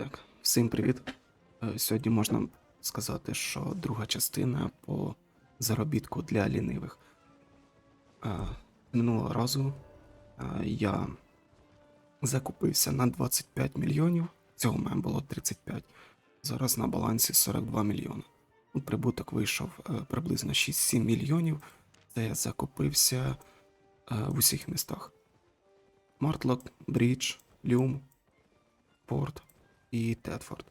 Так, всім привіт. Е, Сьогодні можна сказати, що друга частина по заробітку для лінивих. Е, Минулого разу е, я закупився на 25 мільйонів. Цього в мене було 35. Зараз на балансі 42 мільйони. Ну, Прибуток вийшов приблизно 6-7 мільйонів. Це я закупився в усіх містах: Мартлок, Брідж, Люм, Порт і Тетфорд.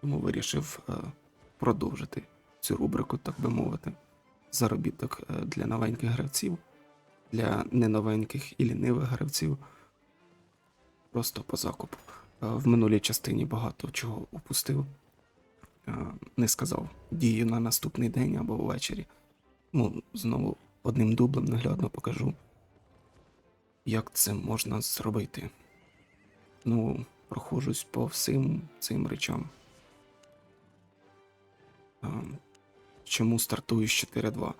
Тому вирішив е, продовжити цю рубрику, так би мовити. Заробіток е, для новеньких гравців, для неновеньких і лінивих гравців. Просто по закупу. Е, В минулій частині багато чого упустив. Не сказав дію на наступний день або ввечері. Ну, знову одним дублем наглядно покажу, як це можна зробити. Ну, проходжусь по всім цим речам. Чому стартую з 4.2?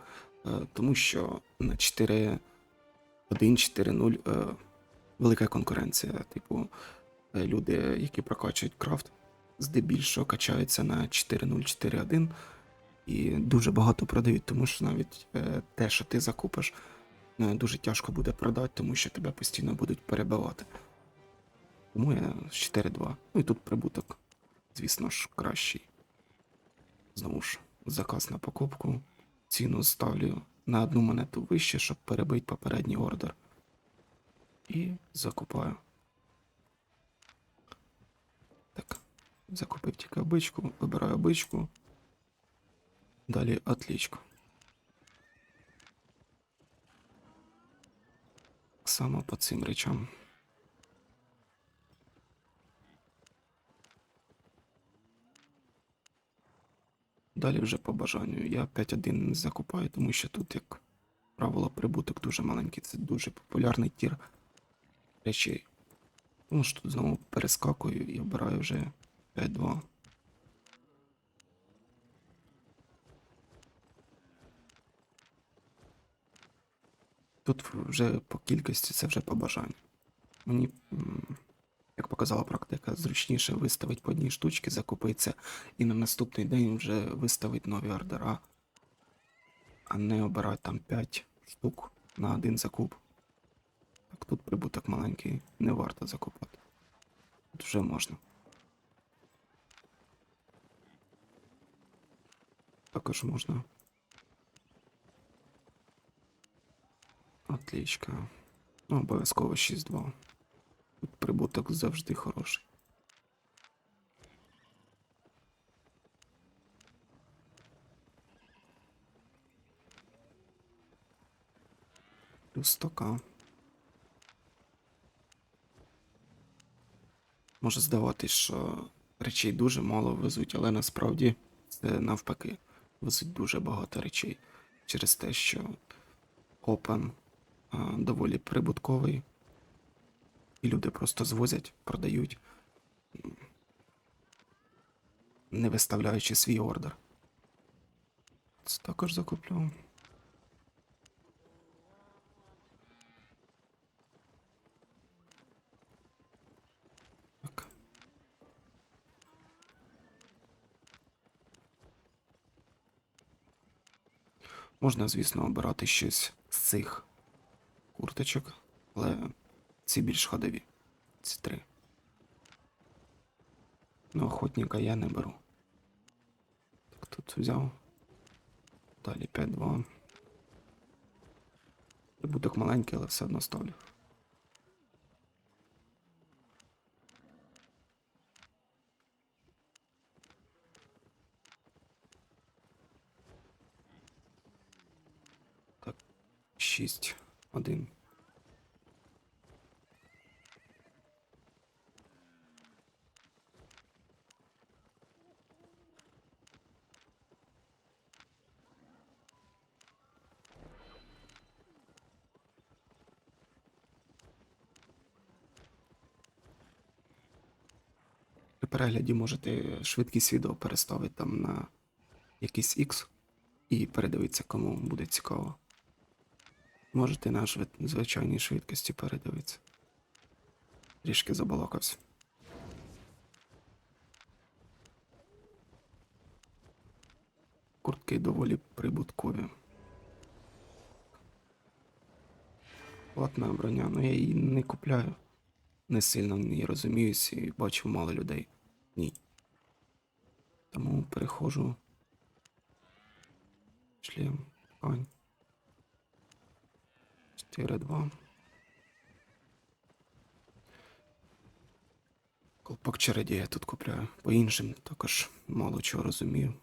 Е, Тому що на 4.1, 4.0 е, велика конкуренція. Типу, е, люди, які прокачують крафт, здебільшого качаються на 4.0, 4.1 і дуже багато продають, тому що навіть те, що ти закупиш, дуже тяжко буде продати, тому що тебе постійно будуть перебивати. Тому я 4-2. Ну і тут прибуток, звісно ж, кращий. Знову ж, заказ на покупку. Ціну ставлю на одну монету вище, щоб перебити попередній ордер. І закупаю. Так, закупив тільки обичку, вибираю обичку. Далі отлічку. Само по цим речам. Далі вже по бажанню. Я 5-1 не закупаю, тому що тут, як правило, прибуток дуже маленький. Це дуже популярний тір речей. Тому що тут знову перескакую і обираю вже 5-2. Тут вже по кількості це вже по бажанню. Мені, показала практика, зручніше виставити по одній штучці, закупитися і на наступний день вже виставити нові ордера, а не обирати там 5 штук на один закуп. Так тут прибуток маленький, не варто закупати. Тут вже можна. Також можна. Отлічка. Ну, обов'язково 6-2. Прибуток завжди хороший. Плюс 100к. Може здаватись, що речей дуже мало везуть, але насправді це навпаки. Везуть дуже багато речей через те, що Open а, доволі прибутковий. І люди просто звозять, продають, не виставляючи свій ордер. Це також закуплю. Можна, звісно, обирати щось з цих курточок, але ці більш ходові. Ці три. Ну, охотника я не беру. Так, тут взяв. Далі 5-2. Прибуток маленький, але все одно ставлю. Так, 6, 1. перегляді можете швидкість відео переставити там на якийсь X і передивитися, кому буде цікаво. Можете на швид... звичайній швидкості передивитися. Трішки забалакався. Куртки доволі прибуткові. Платна броня, але я її не купляю. Не сильно в ній і бачу мало людей. Ні. Тому переходжу. Шлем, ткань. 4-2. Колпак череді я тут купляю. По іншим також мало чого розумію.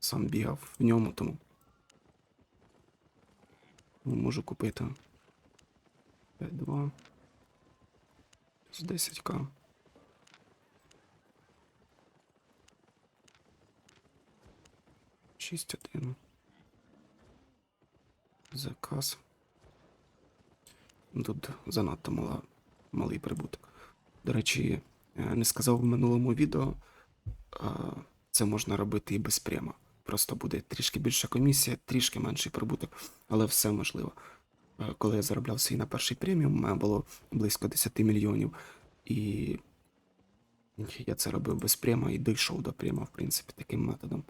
Сам бігав в ньому, тому. тому Можу купити 5-2. З 10к. Шість один. Заказ. Тут занадто мала, малий прибуток. До речі, е, не сказав в минулому відео, це можна робити і без према. Просто буде трішки більша комісія, трішки менший прибуток, але все можливо. Е, Коли я заробляв свій на перший преміум, у мене було близько 10 мільйонів. І я це робив без према і дійшов до према, в принципі, таким методом.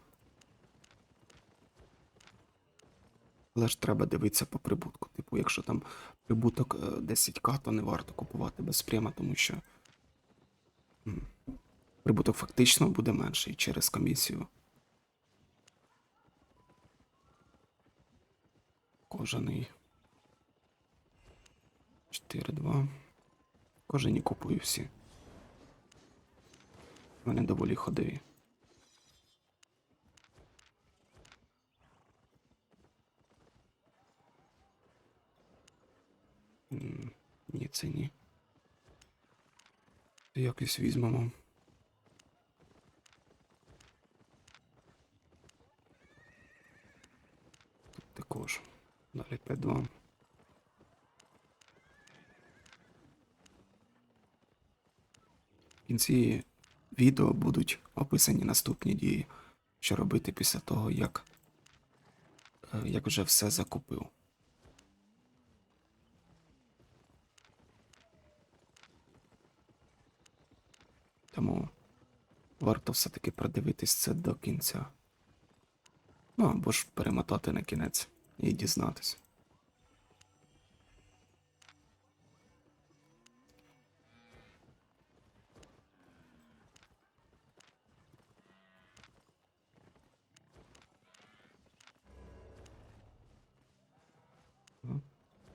Але ж треба дивитися по прибутку. Типу, якщо там прибуток е, 10к, то не варто купувати без према, тому що прибуток фактично буде менший через комісію. Кожаний. 4-2. Кожені купую всі. Вони доволі ходові. Ні, це ні. Якось візьмемо. Тут також. Далі 5-2. В кінці відео будуть описані наступні дії, що робити після того, як, е, як вже все закупив. Тому варто все-таки продивитись це до кінця. Ну або ж перемотати на кінець і дізнатися.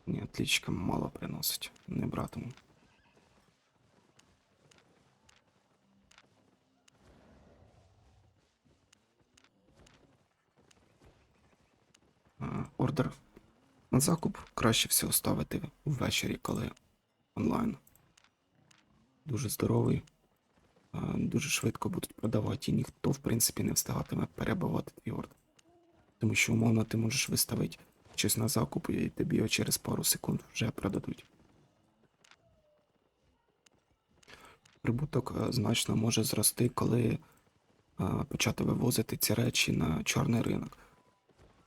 Ні, отлічка мало приносить, не братиму. А, Ордер на закуп краще всього ставити ввечері, коли онлайн. Дуже здоровий, дуже швидко будуть продавати, і ніхто, в принципі, не встигатиме перебивати твій ордер. Тому що, умовно, ти можеш виставити щось на закуп, і тобі його через пару секунд вже продадуть. Прибуток е, значно може зрости, коли почати вивозити ці речі на чорний ринок.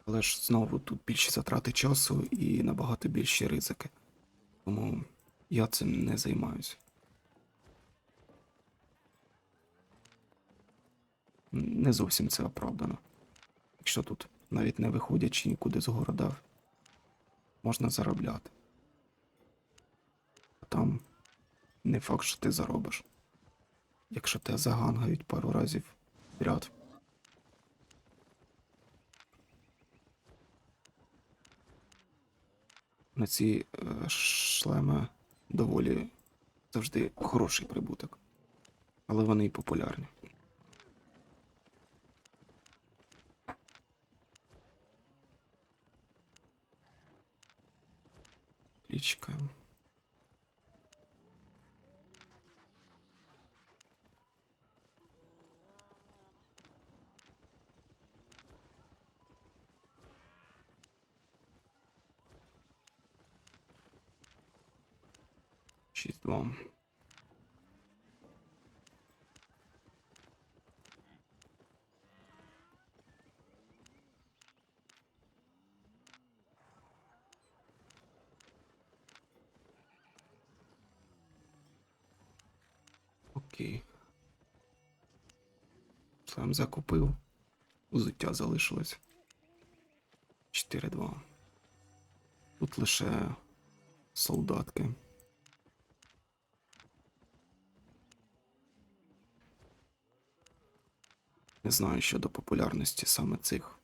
Але ж знову тут більші затрати часу і набагато більші ризики. Тому я цим не займаюся. Не зовсім це оправдано. Якщо тут навіть не виходячи нікуди з города, можна заробляти. А там не факт, що ти заробиш. Якщо тебе загангають пару разів підряд. На ці е, шлеми доволі завжди хороший прибуток. Але вони і популярні. Річка. Шість два. Окей. Сам закупив. узуття залишилось. 4-2. Тут лише солдатки. Не знаю щодо популярності саме цих.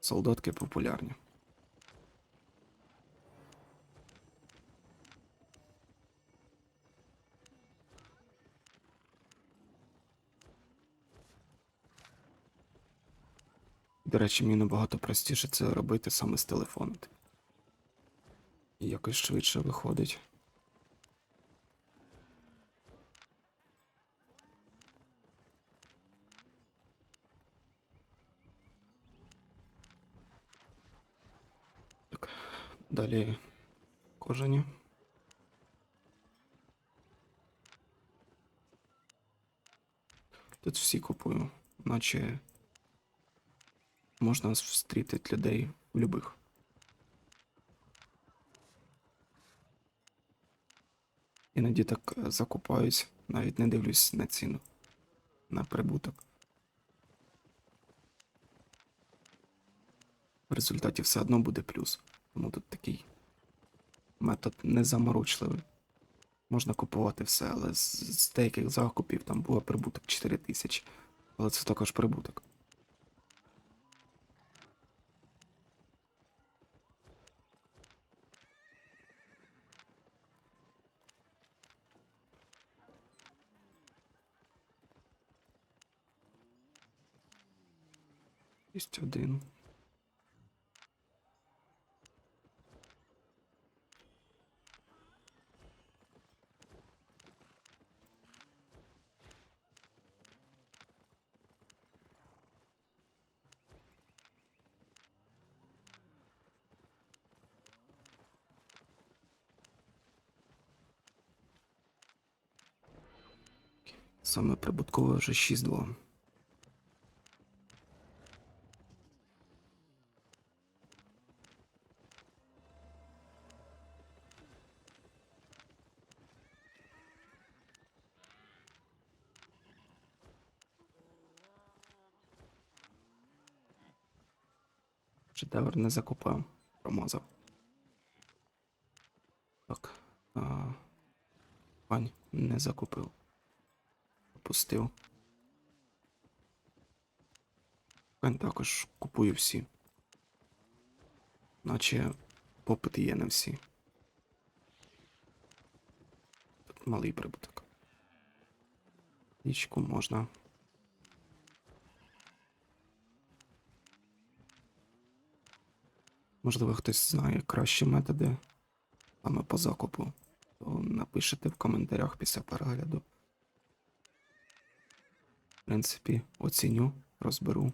Солдатки популярні. До речі, мені набагато простіше це робити саме з телефону. І якось швидше виходить. Далі кожані. Тут всі купую, наче можна зустріти людей любих. Іноді так е, закупаюсь, навіть не дивлюсь на ціну, на прибуток. В результаті все одно буде плюс. Тому тут такий метод незаморочливий. Можна купувати все, але з, деяких закупів там було прибуток 4 тисячі. Але це також прибуток. Есть один. Саме прибуткове вже 6-2. Шедевр не закупив, промазав. Так. А... Пань не закупив. Опустив. Пань також купую всі. Наче попит є на всі. Тут малий прибуток. Річку можна. Можливо, хтось знає кращі методи саме по закупу, то напишете в коментарях після перегляду. В принципі, оціню, розберу.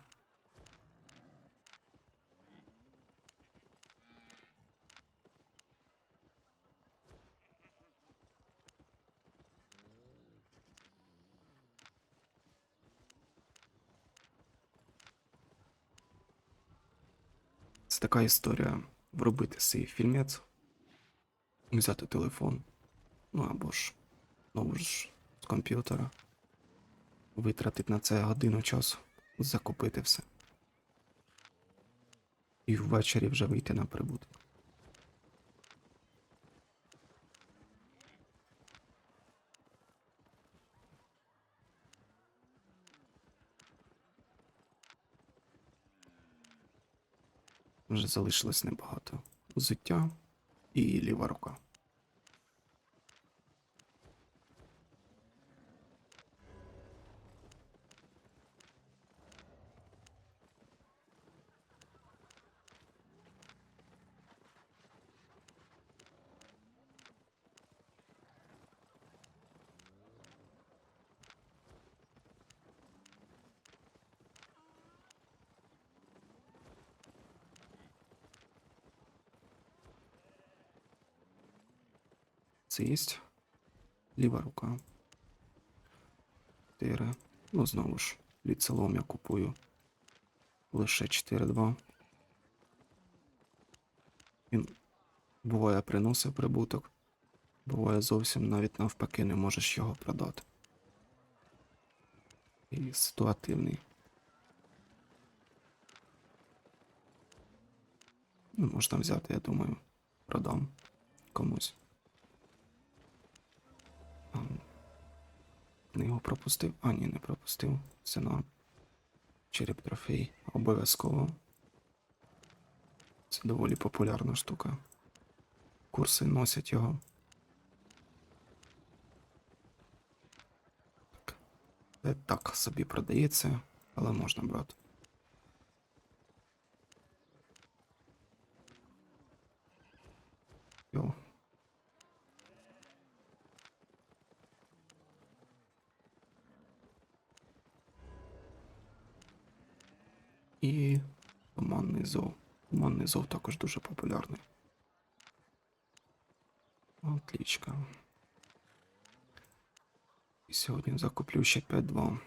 Така історія вробити свій фільмець, взяти телефон, ну або ж знову ж з комп'ютера, витратити на це годину часу, закупити все. І ввечері вже вийти на прибуток. Вже залишилось небагато. Взуття і ліва рука. Це є ліва рука. Тире. Ну, знову ж, ліцелом я купую. Лише 4-2. Він буває приносив прибуток. Буває зовсім навіть навпаки не можеш його продати. І ситуативний. Ну, Можна взяти, я думаю, продам комусь. Книгу пропустив. А, ні, не пропустив. Це на череп трофей. Обов'язково. Це доволі популярна штука. Курси носять його. Так. Це так собі продається, але можна брати. Йо. І туманний зов. Туманний зов також дуже популярний. Отлічка. І сьогодні закуплю ще 5-2.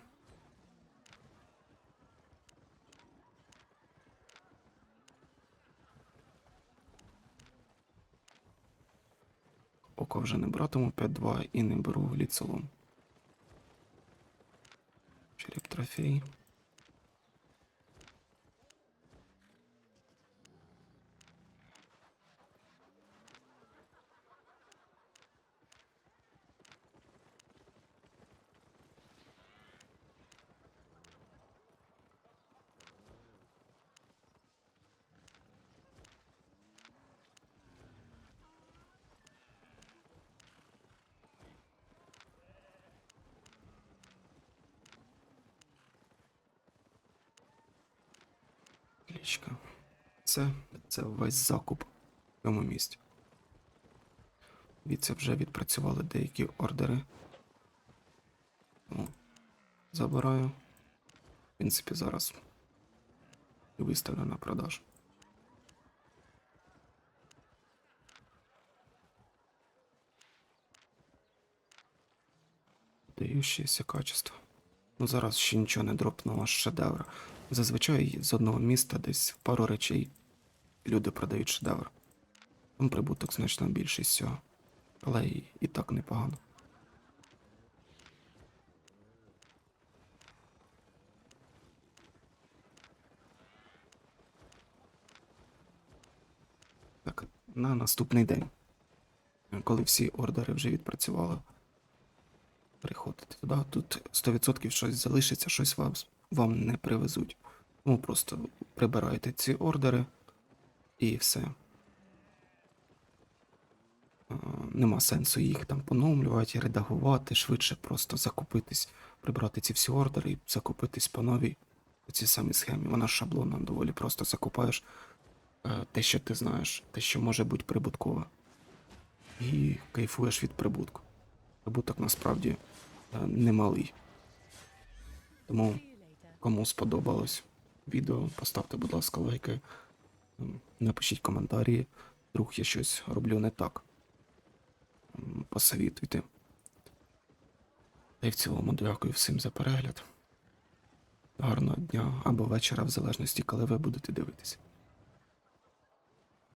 Око вже не братиму 5-2 і не беру гліцелом. Череп трофей. Це, це весь закуп в цьому місті. Від вже відпрацювали деякі ордери. Тому забираю. В принципі, зараз виставлю на продаж. Дающееся качество. Ну зараз ще нічого не дропнуло шедевр. Зазвичай з одного міста десь пару речей люди продають шедевр. Там прибуток значно більший з цього. Але і, і так непогано. Так, на наступний день, коли всі ордери вже відпрацювали, приходите туди. Тут 100% щось залишиться, щось вам, вам не привезуть. Тому просто прибирайте ці ордери і все. Нема сенсу їх там поновлювати, редагувати, швидше просто закупитись, прибрати ці всі ордери і закупитись по новій по цій самій схемі. Вона шаблонна, доволі просто закупаєш е, те, що ти знаєш, те, що може бути прибуткове. І кайфуєш від прибутку. Прибуток насправді е, немалий. Тому, кому сподобалось відео, поставте, будь ласка, лайки, напишіть коментарі. Вдруг я щось роблю не так. Посовітуйте. Та й в цілому дякую всім за перегляд. Гарного дня або вечора, в залежності, коли ви будете дивитися.